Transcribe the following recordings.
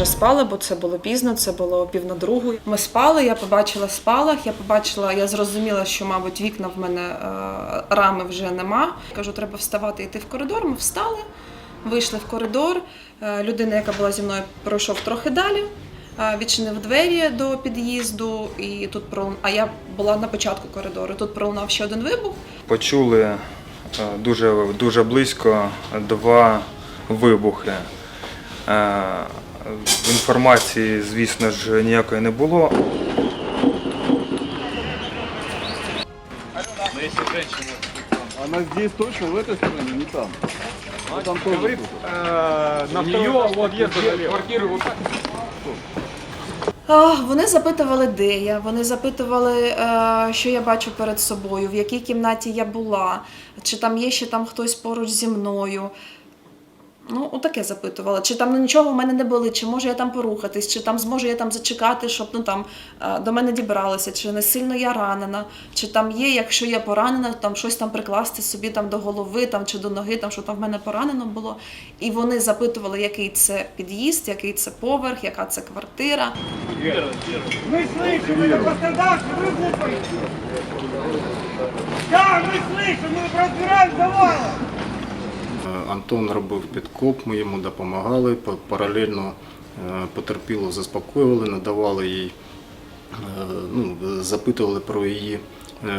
вже спали, бо це було пізно, це було пів на другу. Ми спали, я побачила спалах, я побачила, я зрозуміла, що, мабуть, вікна в мене е, рами вже нема. Кажу, треба вставати йти в коридор. Ми встали, вийшли в коридор. Е, людина, яка була зі мною, пройшов трохи далі. е, Відчинив двері до під'їзду, і тут пролун... а я була на початку коридору. Тут пролунав ще один вибух. Почули дуже, дуже близько два вибухи. Е, Інформації, звісно ж, ніякої не було. Она здесь точно, в этой стороне, не там. А там тоже. Говорит, э, на нее вот квартиры вот так. А, Вони запитували, де я. Вони запитували, е, що я бачу перед собою, в якій кімнаті я була, чи там є ще там хтось поруч зі мною. Ну, отаке запитували. Чи там нічого в мене не болить, чи можу я там порухатись, чи там зможу я там зачекати, щоб ну там е, до мене дібралися, чи не сильно я ранена, чи там є, якщо я поранена, там щось там прикласти собі там до голови там, чи до ноги, там що там в мене поранено було. І вони запитували, який це під'їзд, який це поверх, яка це квартира. Мы слышим, это пострадавший, вы глупые. Да, мы слышим, мы разбираем завалы. Е, Антон робив підкоп, ми йому допомагали, па- паралельно потерпіло потерпілу заспокоювали, надавали їй, е, ну, запитували про її е,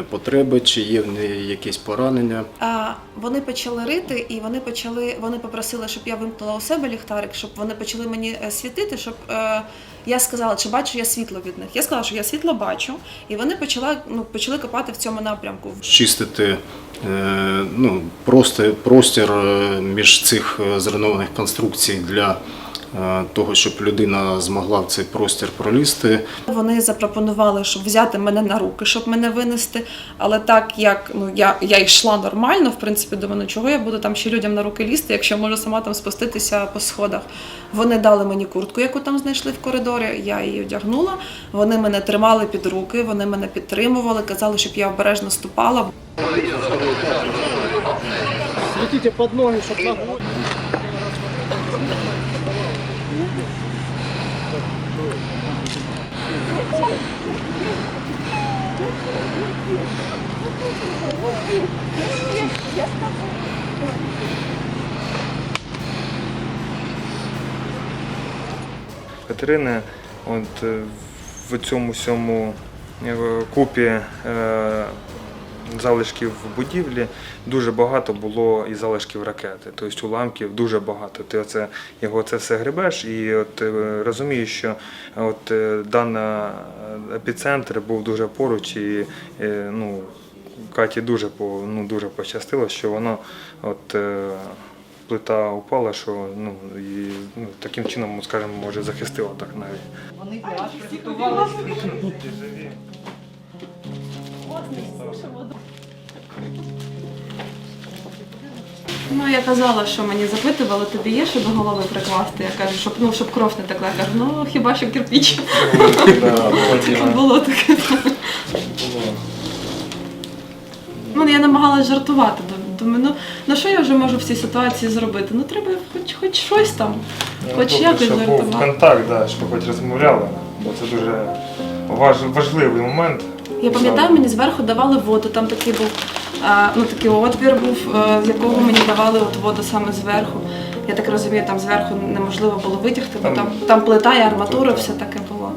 потреби, чи є в неї якісь поранення. А вони почали рити, і вони почали. Вони попросили, щоб я вимкнула у себе ліхтарик, щоб вони почали мені е, світити, щоб е, я сказала, чи бачу я світло від них. Я сказала, що я світло бачу, і вони почали, ну, почали копати в цьому напрямку. Чистити е, ну, просто, простір е, між цих е, зруйнованих конструкцій для е, того, щоб людина змогла в цей простір пролізти. Вони запропонували, щоб взяти мене на руки, щоб мене винести. Але так як ну я, я йшла нормально, в принципі, думаю, ну чого я буду там ще людям на руки лізти, якщо можу сама там спуститися по сходах. Вони дали мені куртку, яку там знайшли в коридорі. Я її одягнула. Вони мене тримали під руки, вони мене підтримували, казали, щоб я обережно ступала. Смотрите под ноги, чтобы ногу. Катерини, от е, в цьому всьому е, купі е, залишків будівлі дуже багато було і залишків ракети, тобто уламків дуже багато. Ти оце його це все гребеш, і от е, розумієш, що от е, дана епіцентр був дуже поруч, і е, ну. Каті дуже ну дуже пощастило, що воно от е, плита упала, що ну і ну, таким чином, скажімо, може захистила так навіть. Ну я казала, що мені запитували, тобі є що до голови прикласти. Я кажу, щоб ну щоб кров не текла. Я кажу, ну хіба що кирпіч. Було таке. Ну, я намагалась жартувати. Думаю, ну, ну що я вже можу в цій ситуації зробити? Ну треба хоч, хоч щось там, хоч якось щоб був жартувати. контакт, да, щоб хоч розмовляли, бо це дуже важливий момент. Я пам'ятаю, мені зверху давали воду, там такий був, ну такий отвір був, е, з якого мені давали от воду саме зверху. Я так розумію, там зверху неможливо було витягти, бо там, там плита і арматура, все таке було.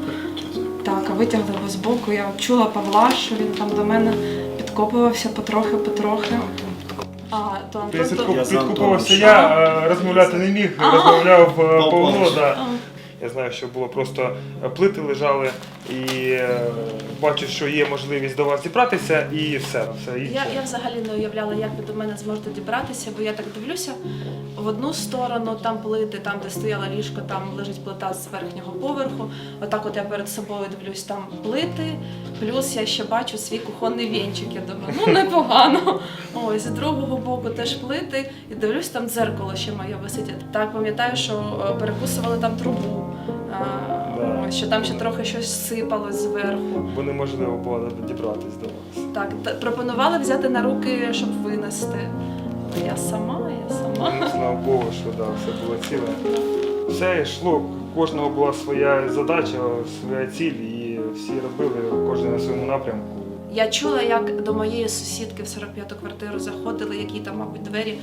Так, а витягли його з боку. Я чула Павла, що він там до мене підкопувався потрохи, потрохи. А, то Антон, то... Підкупувався я, розмовляти не міг, розмовляв е, Павло. Да. Я знаю, що було просто е, плити лежали і е, бачу, що є можливість до вас зібратися і все. все інше. Я, я взагалі не уявляла, як ви до мене зможете дібратися, бо я так дивлюся в одну сторону, там плити, там, де стояла ліжко, там лежить плита з верхнього поверху. Отак от я перед собою дивлюсь, там плити, плюс я ще бачу свій кухонний вінчик. Я думаю, ну непогано. Ось з другого боку теж плити, і дивлюсь, там дзеркало ще моє висить. Так пам'ятаю, що е, перекусували там трубу. Що там ще трохи щось сипалось зверху. Бо неможливо було дібратися до вас. Так, та- пропонували взяти на руки, щоб винести. Я сама, я сама. Ну, Слава Богу, що да, все було ціле. Все йшло у кожного була своя задача, своя ціль, і всі робили кожен на своєму напрямку. Я чула, як до моєї сусідки в 45-ту квартиру заходили, які там, мабуть, двері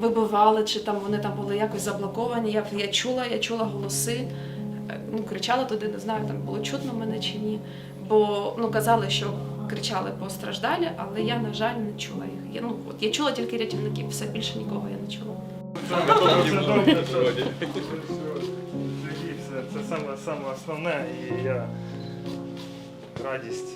вибивали, чи там вони там були якось заблоковані. Я, я чула, я чула голоси, ну, кричала туди, не знаю, там було чутно мене чи ні. Бо ну, казали, що кричали постраждалі, але я, на жаль, не чула їх. Я, ну, от, я чула тільки рятівників, все більше нікого я не чула. Це саме, основне і я радість